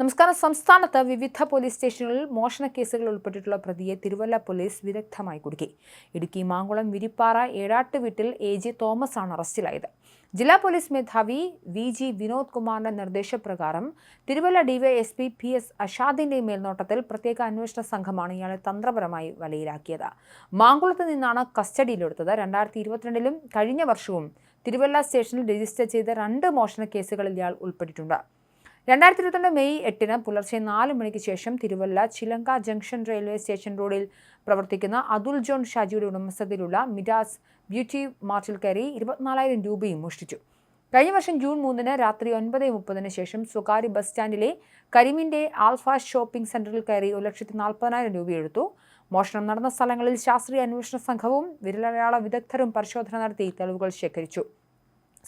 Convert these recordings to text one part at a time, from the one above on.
നമസ്കാരം. സംസ്ഥാനത്ത് വിവിധ പോലീസ് സ്റ്റേഷനുകളിൽ മോഷണ കേസുകൾ ഉൾപ്പെട്ടിട്ടുള്ള പ്രതിയെ തിരുവല്ല പോലീസ് വിദഗ്ധമായി കുടുക്കി. ഇടുക്കി മാങ്കുളം വിരിപ്പാറ ഏഴാട്ട് വീട്ടിൽ എ ജി തോമസ് ആണ് അറസ്റ്റിലായത്. ജില്ലാ പോലീസ് മേധാവി വി ജി വിനോദ് കുമാറിന്റെ നിർദ്ദേശപ്രകാരം തിരുവല്ല ഡിവൈഎസ്പി പി എസ് അഷാദിന്റെ മേൽനോട്ടത്തിൽ പ്രത്യേക അന്വേഷണ സംഘമാണ് ഇയാളെ തന്ത്രപരമായി വലയിലാക്കിയത്. മാങ്കുളത്ത് നിന്നാണ് കസ്റ്റഡിയിലെടുത്തത്. രണ്ടായിരത്തി ഇരുപത്തിരണ്ടിലും കഴിഞ്ഞ വർഷവും തിരുവല്ല സ്റ്റേഷനിൽ രജിസ്റ്റർ ചെയ്ത രണ്ട് മോഷണ കേസുകളിൽ ഇയാൾ ഉൾപ്പെട്ടിട്ടുണ്ട്. രണ്ടായിരത്തി ഇരുപത്തിരണ്ട് മെയ് എട്ടിന് പുലർച്ചെ നാല് മണിക്ക് ശേഷം തിരുവല്ല ചിലങ്ക ജംഗ്ഷൻ റെയിൽവേ സ്റ്റേഷൻ റോഡിൽ പ്രവർത്തിക്കുന്ന അതുൽ ജോൺ ഷാജിയുടെ ഉടമസ്ഥതയിലുള്ള മിഡാസ് ബ്യൂട്ടി മാർട്ടിൽ കയറി ഇരുപത്തിനാലായിരം രൂപയും മോഷ്ടിച്ചു. കഴിഞ്ഞ വർഷം ജൂൺ മൂന്നിന് രാത്രി ഒൻപത് മുപ്പതിന് ശേഷം സ്വകാര്യ ബസ് സ്റ്റാൻഡിലെ കരിമിന്റെ ആൽഫ ഷോപ്പിംഗ് സെന്ററിൽ കയറി ഒരു ലക്ഷത്തി നാൽപ്പതിനായിരം രൂപയെടുത്തു മോഷണം നടന്ന സ്ഥലങ്ങളിൽ ശാസ്ത്രീയ അന്വേഷണ സംഘവും വിരലടയാള വിദഗ്ധരും പരിശോധന നടത്തി തെളിവുകൾ ശേഖരിച്ചു.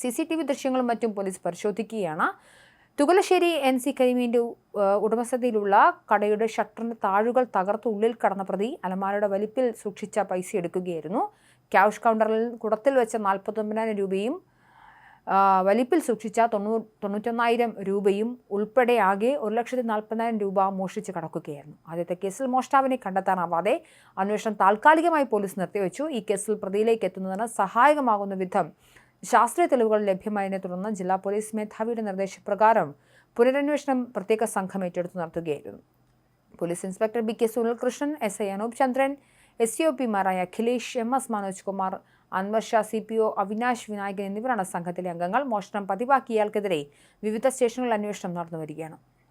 സി സി ടി വി ദൃശ്യങ്ങളും മറ്റും പോലീസ് പരിശോധിക്കുകയാണ്. തുകലശ്ശേരി എൻ സി കരിമീന്റെ ഉടമസ്ഥതയിലുള്ള കടയുടെ ഷട്ടറിന്റെ താഴുകൾ തകർത്ത് ഉള്ളിൽ കടന്ന പ്രതി അലമാരയുടെ വലിപ്പിൽ സൂക്ഷിച്ച പൈസ എടുക്കുകയായിരുന്നു. ക്യാഷ് കൗണ്ടറിൽ കുടത്തിൽ വെച്ച നാൽപ്പത്തൊമ്പതിനായിരം രൂപയും വലിപ്പിൽ സൂക്ഷിച്ച തൊണ്ണൂ തൊണ്ണൂറ്റൊന്നായിരം രൂപയും ഉൾപ്പെടെ ആകെ ഒരു ലക്ഷത്തി നാൽപ്പതിനായിരം രൂപ മോഷ്ടിച്ച് കടക്കുകയായിരുന്നു. ആദ്യത്തെ കേസിൽ മോഷ്ടാവിനെ കണ്ടെത്താനാവാതെ അന്വേഷണം താൽക്കാലികമായി പോലീസ് നിർത്തിവെച്ചു. ഈ കേസിൽ പ്രതിയിലേക്ക് എത്തുന്നതിന് സഹായകമാകുന്ന വിധം ശാസ്ത്രീയ തെളിവുകൾ ലഭ്യമായതിനെ തുടർന്ന് ജില്ലാ പോലീസ് മേധാവിയുടെ നിർദ്ദേശപ്രകാരം പുനരന്വേഷണം പ്രത്യേക സംഘം ഏറ്റെടുത്ത് നടത്തുകയായിരുന്നു. Police inspector B K Sunilkrishnan S I Anoop Chandran S C O പിമാരായ Akhilesh M S Manoj Kumar Anwar Shah C P O Avinash Vinayakan എന്നിവരാണ് സംഘത്തിലെ അംഗങ്ങൾ മോഷണം പതിവാക്കിയ ഇയാൾക്കെതിരെ വിവിധ സ്റ്റേഷനുകളിൽ അന്വേഷണം നടന്നു വരികയാണ്